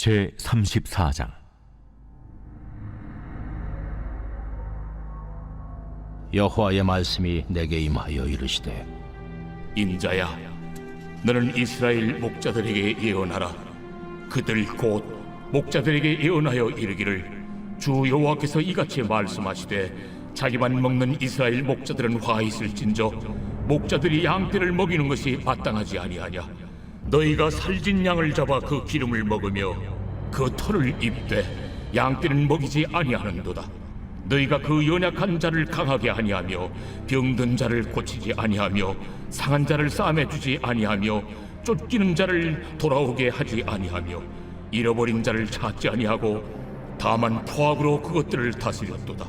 제 34장 여호와의 말씀이 내게 임하여 이르시되 인자야, 너는 이스라엘 목자들에게 예언하라. 그들 곧 목자들에게 예언하여 이르기를 주 여호와께서 이같이 말씀하시되 자기만 먹는 이스라엘 목자들은 화 있을진저 목자들이 양떼를 먹이는 것이 마땅하지 아니하냐. 너희가 살진 양을 잡아 그 기름을 먹으며 그 털을 입되 양떼는 먹이지 아니하는도다. 너희가 그 연약한 자를 강하게 아니하며 병든 자를 고치지 아니하며 상한 자를 싸매 주지 아니하며 쫓기는 자를 돌아오게 하지 아니하며 잃어버린 자를 찾지 아니하고 다만 포악으로 그것들을 다스렸도다.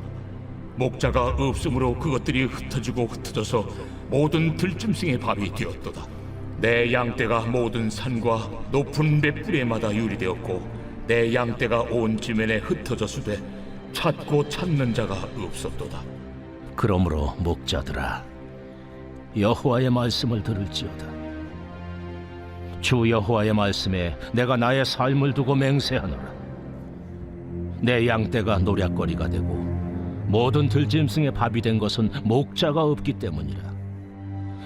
목자가 없으므로 그것들이 흩어지고 흩어져서 모든 들짐승의 밥이 되었도다. 내 양떼가 모든 산과 높은 맷뿌리마다 유리되었고 내 양떼가 온 지면에 흩어졌으되 찾고 찾는 자가 없었도다. 그러므로 목자들아 여호와의 말씀을 들을지어다. 주 여호와의 말씀에 내가 나의 삶을 두고 맹세하노라. 내 양떼가 노략거리가 되고 모든 들짐승의 밥이 된 것은 목자가 없기 때문이라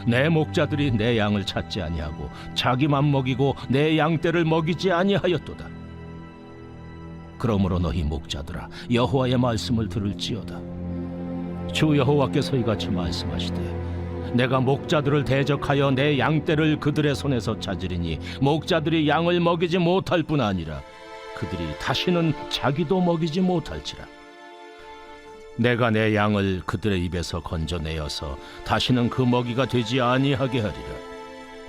내 목자들이 내 양을 찾지 아니하고 자기만 먹이고 내 양떼를 먹이지 아니하였도다. 그러므로 너희 목자들아 여호와의 말씀을 들을지어다. 주 여호와께서 이같이 말씀하시되 내가 목자들을 대적하여 내 양떼를 그들의 손에서 찾으리니 목자들이 양을 먹이지 못할 뿐 아니라 그들이 다시는 자기도 먹이지 못할지라 내가 내 양을 그들의 입에서 건져내어서 다시는 그 먹이가 되지 아니하게 하리라.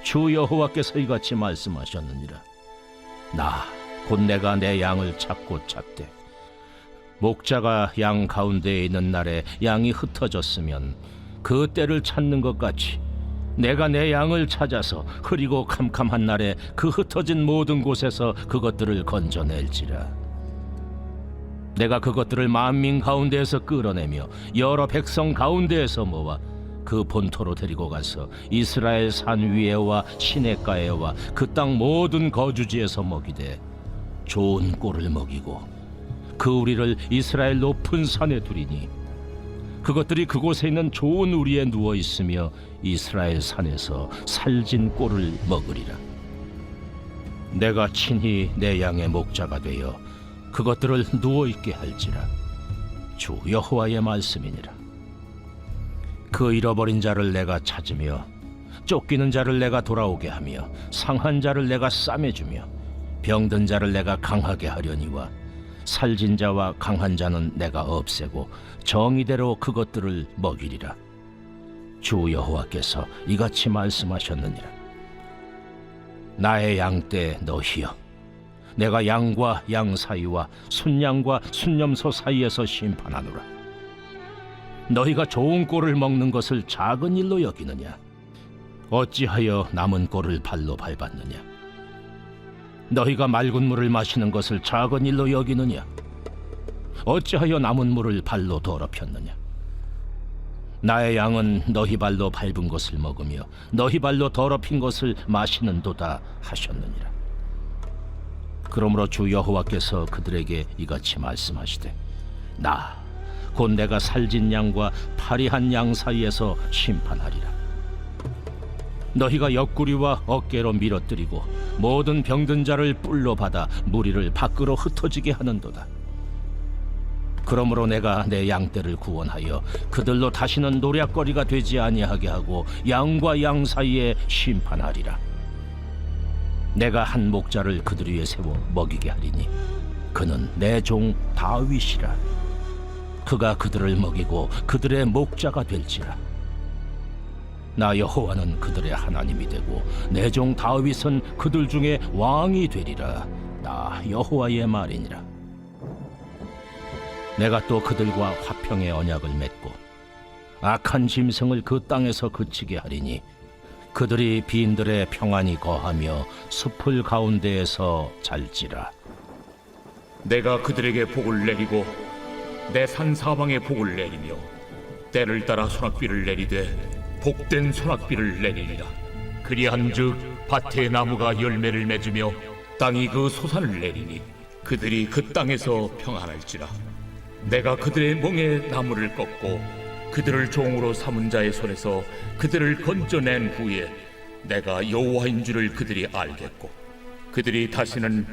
주 여호와께서 이같이 말씀하셨느니라. 나 곧 내가 내 양을 찾고 찾되 목자가 양 가운데에 있는 날에 양이 흩어졌으면 그 때를 찾는 것 같이 내가 내 양을 찾아서 흐리고 캄캄한 날에 그 흩어진 모든 곳에서 그것들을 건져낼지라 내가 그것들을 만민 가운데에서 끌어내며 여러 백성 가운데에서 모아 그 본토로 데리고 가서 이스라엘 산 위에와 시내가에와 그 땅 모든 거주지에서 먹이되 좋은 꼴을 먹이고 그 우리를 이스라엘 높은 산에 두리니 그것들이 그곳에 있는 좋은 우리에 누워 있으며 이스라엘 산에서 살진 꼴을 먹으리라. 내가 친히 내 양의 목자가 되어 그것들을 누워 있게 할지라. 주 여호와의 말씀이니라. 그 잃어버린 자를 내가 찾으며 쫓기는 자를 내가 돌아오게 하며 상한 자를 내가 싸매주며 병든 자를 내가 강하게 하려니와 살진 자와 강한 자는 내가 없애고 정의대로 그것들을 먹이리라. 주 여호와께서 이같이 말씀하셨느니라. 나의 양떼 너희여, 내가 양과 양 사이와 순양과 순념소 사이에서 심판하노라. 너희가 좋은 꼴을 먹는 것을 작은 일로 여기느냐? 어찌하여 남은 꼴을 발로 밟았느냐? 너희가 맑은 물을 마시는 것을 작은 일로 여기느냐? 어찌하여 남은 물을 발로 더럽혔느냐? 나의 양은 너희 발로 밟은 것을 먹으며 너희 발로 더럽힌 것을 마시는도다 하셨느니라. 그러므로 주 여호와께서 그들에게 이같이 말씀하시되 나 곧 내가 살진 양과 파리한 양 사이에서 심판하리라. 너희가 옆구리와 어깨로 밀어뜨리고 모든 병든 자를 뿔로 받아 무리를 밖으로 흩어지게 하는도다. 그러므로 내가 내 양떼를 구원하여 그들로 다시는 노략거리가 되지 아니하게 하고 양과 양 사이에 심판하리라. 내가 한 목자를 그들 위에 세워 먹이게 하리니 그는 내 종 다윗이라. 그가 그들을 먹이고 그들의 목자가 될지라. 나 여호와는 그들의 하나님이 되고 내 종 다윗은 그들 중에 왕이 되리라 나 여호와의 말이니라 내가 또 그들과 화평의 언약을 맺고 악한 짐승을 그 땅에서 그치게 하리니 그들이 빈들의 평안히 거하며 숲을 가운데에서 잘지라 내가 그들에게 복을 내리고 내 산 사방에 복을 내리며 때를 따라 소낙비를 내리되 복된 소낙비를 내리리라. 그리한즉 밭의 나무가 열매를 맺으며 땅이 그 소산을 내리니 그들이 그 땅에서 평안할지라 내가 그들의 멍에 나무를 꺾고 그들을 종으로 삼은 자의 손에서 그들을 건져낸 후에 내가 여호와인 줄을 그들이 알겠고 그들이 다시는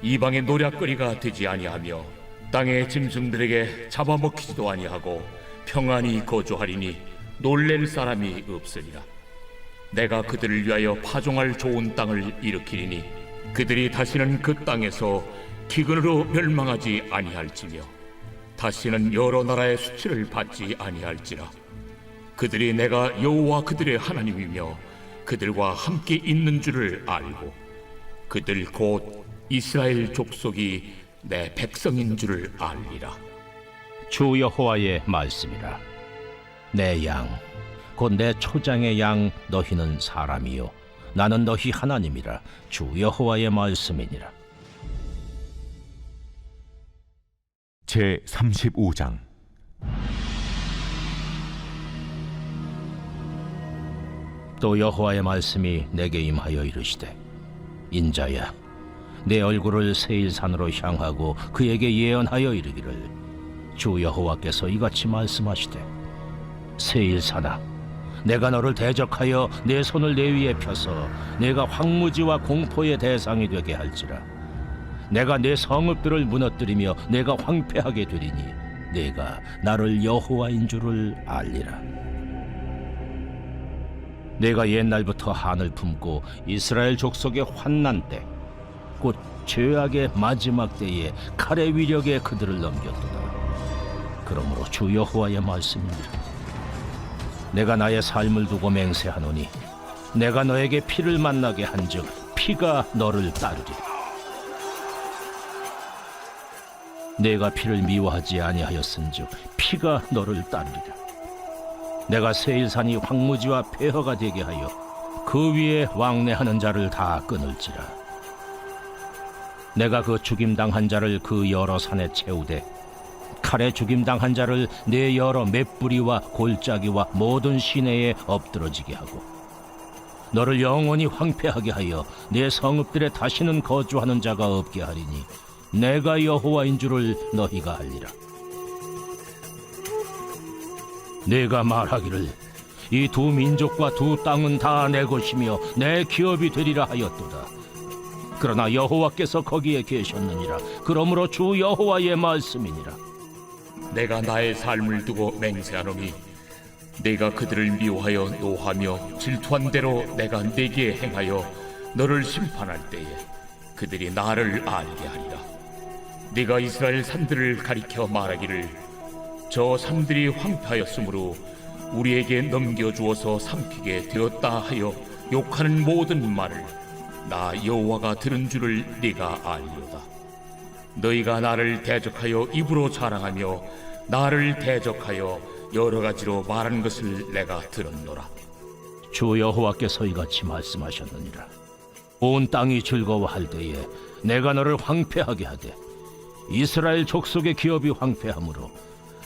이방의 노략거리가 되지 아니하며 땅의 짐승들에게 잡아먹히지도 아니하고 평안히 거주하리니 놀랄 사람이 없으리라. 내가 그들을 위하여 파종할 좋은 땅을 일으키리니 그들이 다시는 그 땅에서 기근으로 멸망하지 아니할지며 다시는 여러 나라의 수치를 받지 아니할지라. 그들이 내가 여호와 그들의 하나님이며 그들과 함께 있는 줄을 알고 그들 곧 이스라엘 족속이 내 백성인 줄을 알리라. 주 여호와의 말씀이라. 내 양 곧 내 초장의 양 너희는 사람이요. 나는 너희 하나님이라. 주 여호와의 말씀이니라 제 35장. 또 여호와의 말씀이 내게 임하여 이르시되 인자야 내 얼굴을 세일산으로 향하고 그에게 예언하여 이르기를 주 여호와께서 이같이 말씀하시되 세일산아 내가 너를 대적하여 내 손을 내 위에 펴서 내가 황무지와 공포의 대상이 되게 할지라 내가 내 성읍들을 무너뜨리며 내가 황폐하게 되리니 내가 나를 여호와인 줄을 알리라 내가 옛날부터 한을 품고 이스라엘 족속의 환난 때, 곧 죄악의 마지막 때에 칼의 위력에 그들을 넘겼도다. 그러므로 주 여호와의 말씀입니다. 내가 나의 삶을 두고 맹세하노니, 내가 너에게 피를 만나게 한즉 피가 너를 따르리라. 내가 피를 미워하지 아니하였은즉 피가 너를 따르리라. 내가 세일산이 황무지와 폐허가 되게 하여 그 위에 왕래하는 자를 다 끊을지라. 내가 그 죽임당한 자를 그 여러 산에 채우되 칼에 죽임당한 자를 내 여러 맷뿌리와 골짜기와 모든 시내에 엎드러지게 하고 너를 영원히 황폐하게 하여 내 성읍들에 다시는 거주하는 자가 없게 하리니 내가 여호와인 줄을 너희가 알리라. 내가 말하기를 이 두 민족과 두 땅은 다 내 것이며 내 기업이 되리라 하였도다. 그러나 여호와께서 거기에 계셨느니라. 그러므로 주 여호와의 말씀이니라. 내가 나의 삶을 두고 맹세하노니 내가 그들을 미워하여 노하며 질투한 대로 내가 내게 행하여 너를 심판할 때에 그들이 나를 알게 하리라 네가 이스라엘 산들을 가리켜 말하기를 저 산들이 황폐하였으므로 우리에게 넘겨주어서 삼키게 되었다 하여 욕하는 모든 말을 나 여호와가 들은 줄을 네가 알리로다 너희가 나를 대적하여 입으로 자랑하며 나를 대적하여 여러 가지로 말하는 것을 내가 들었노라. 주 여호와께서 이같이 말씀하셨느니라. 온 땅이 즐거워할 때에 내가 너를 황폐하게 하되 이스라엘 족속의 기업이 황폐하므로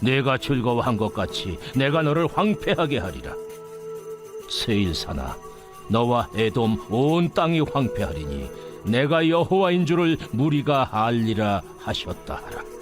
내가 즐거워한 것 같이 내가 너를 황폐하게 하리라. 세일사나 너와 에돔 온 땅이 황폐하리니 내가 여호와인 줄을 무리가 알리라 하셨다 하라.